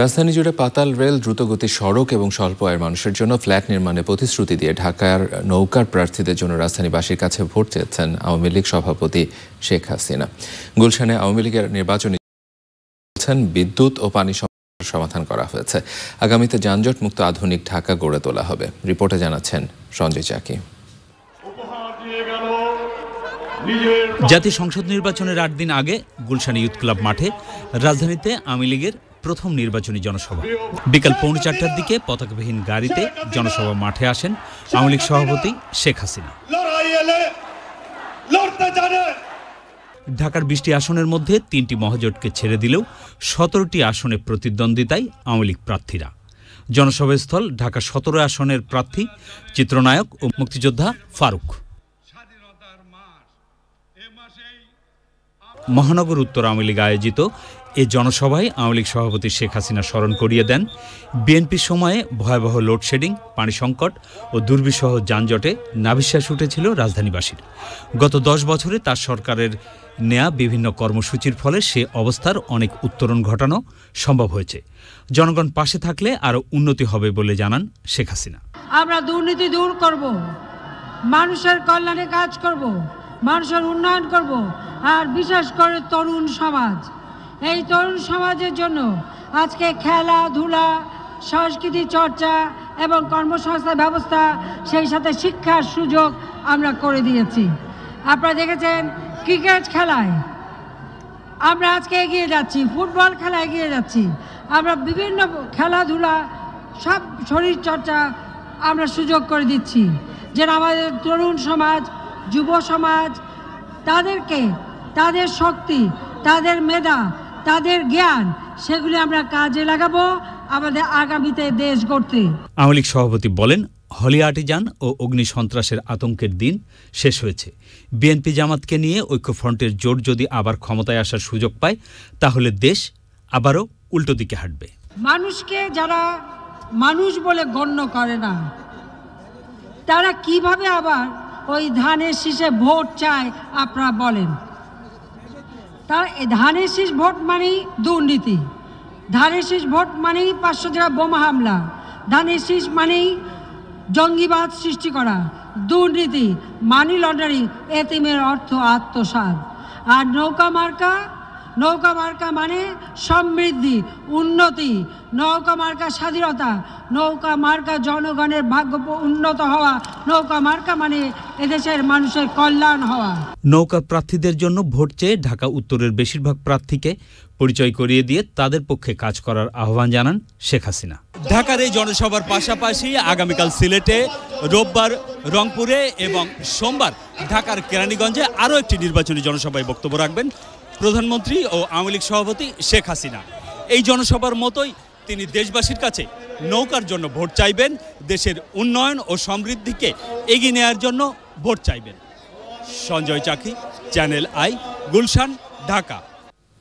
রাজধানী জুড়ে পাতাল রেল দ্রুতগতির সড়ক এবং স্বল্প আয়ের মানুষের জন্য ফ্ল্যাট নির্মাণে প্রতিশ্রুতি দিয়ে ঢাকার নৌকার প্রার্থীদের জন্য রাজধানীবাসীর কাছে ভোট চেয়েছেন আওয়ামী লীগ সভাপতি শেখ হাসিনা। গুলশানে আওয়ামী লীগের নির্বাচনী বিদ্যুৎ ও পানি সমাধান করা হয়েছে। আগামীতে যানজট মুক্ত আধুনিক ঢাকা গড়ে তোলা হবে। রিপোর্টে জানাচ্ছেন সঞ্জয় চাকি। জাতীয় সংসদ নির্বাচনের আট দিন আগে গুলশান ইউথ ক্লাব মাঠে রাজধানীতে আওয়ামী লীগের প্রথম নির্বাচনী জনসভা। বিকাল পৌনে চারটার দিকে পতাকাবিহীন গাড়িতে জনসভা মাঠে আসেন আওয়ামী লীগ সভাপতি শেখ হাসিনা। ঢাকার বিশটি আসনের মধ্যে তিনটি মহাজোটকে ছেড়ে দিলেও সতেরোটি আসনে প্রতিদ্বন্দ্বিতায় আওয়ামী লীগ প্রার্থীরা। জনসভাস্থল ঢাকা সতেরো আসনের প্রার্থী চিত্রনায়ক ও মুক্তিযোদ্ধা ফারুক। মহানগর উত্তর আওয়ামী লীগ আয়োজিত এ জনসভায় আওয়ামী লীগ সভাপতি শেখ হাসিনা স্মরণ করিয়ে দেন। বিএনপির সময়ে ভয়াবহ লোডশেডিং, পানি সংকট ও দুর্বিষহ যানজটে নাভিশ্বাস উঠেছিল রাজধানীবাসীর। গত দশ বছরে তার সরকারের নেয়া বিভিন্ন কর্মসূচির ফলে সে অবস্থার অনেক উত্তরণ ঘটানো সম্ভব হয়েছে। জনগণ পাশে থাকলে আরও উন্নতি হবে বলে জানান শেখ হাসিনা। আমরা দুর্নীতি দূর করব, মানুষের কল্যাণে কাজ করব, মানুষের উন্নয়ন করব, আর বিশেষ করে তরুণ সমাজ। এই তরুণ সমাজের জন্য আজকে খেলাধুলা সংস্কৃতি চর্চা এবং কর্মসংস্থান ব্যবস্থা, সেই সাথে শিক্ষার সুযোগ আমরা করে দিয়েছি। আপনারা দেখেছেন ক্রিকেট খেলায় আমরা আজকে এগিয়ে যাচ্ছি, ফুটবল খেলা এগিয়ে যাচ্ছি। আমরা বিভিন্ন খেলাধুলা, সব শরীর চর্চা আমরা সুযোগ করে দিচ্ছি। যেন আমাদের তরুণ সমাজ, যুব সমাজ, তাদেরকে, তাদের শক্তি, তাদের মেধা তাদের জ্ঞান সেগুলি আমরা কাজে লাগাবো আমাদের আগামীতে দেশ গড়তে। আওয়ামী লীগ সভাপতি বলেন হলি আর্টিজান ও অগ্নি সন্ত্রাসের আতঙ্কের দিন শেষ হয়েছে। বিএনপি জামাতকে নিয়ে ঐক্যফ্রন্টের জোট যদি আবার ক্ষমতায় আসার সুযোগ পায় তাহলে দেশ আবারও উল্টো দিকে হাঁটবে। মানুষকে যারা মানুষ বলে গণ্য করে না তারা কীভাবে আবার ওই ধানের শীষে ভোট চায় আপনারা বলেন? তার ধানের শীষ ভোট মানেই দুর্নীতি। ধানের শীষ ভোট মানেই পাঁচশো টাকা বোমা হামলা। ধানের শীষ মানেই জঙ্গিবাদ সৃষ্টি করা। দুর্নীতি, মানি লন্ডারিং, এতিমের অর্থ আত্মসাদ আর নৌকা মার্কা নৌকা মার্কা মানে সমৃদ্ধি, উন্নতি। নৌকা মার্কা স্বাধীনতা, নৌকা মার্কা জনগণের ভাগ্য উন্নত হওয়া। নৌকা মার্কা মানে এদেশের মানুষের কল্যাণ হওয়া। নৌকা প্রার্থীদের জন্য ভোট চেয়ে ঢাকা উত্তরের বেশিরভাগ প্রার্থীকে পরিচয় করিয়ে দিয়ে তাদের পক্ষে কাজ করার আহ্বান জানান শেখ হাসিনা। ঢাকার এই জনসভার পাশাপাশি আগামীকাল সিলেটে রোববার রংপুরে এবং সোমবার ঢাকার কেরানীগঞ্জে আরও একটি নির্বাচনী জনসভায় বক্তব্য রাখবেন প্রধানমন্ত্রী ও আওয়ামী লীগ সভাপতি শেখ হাসিনা। এই জনসভার মতোই তিনি দেশবাসীর কাছে নৌকার জন্য ভোট চাইবেন দেশের উন্নয়ন ও সমৃদ্ধিকে এগিয়ে নেওয়ার জন্য ভোট চাইবেন। Sanjay Chaki channel I Gulshan Dhaka.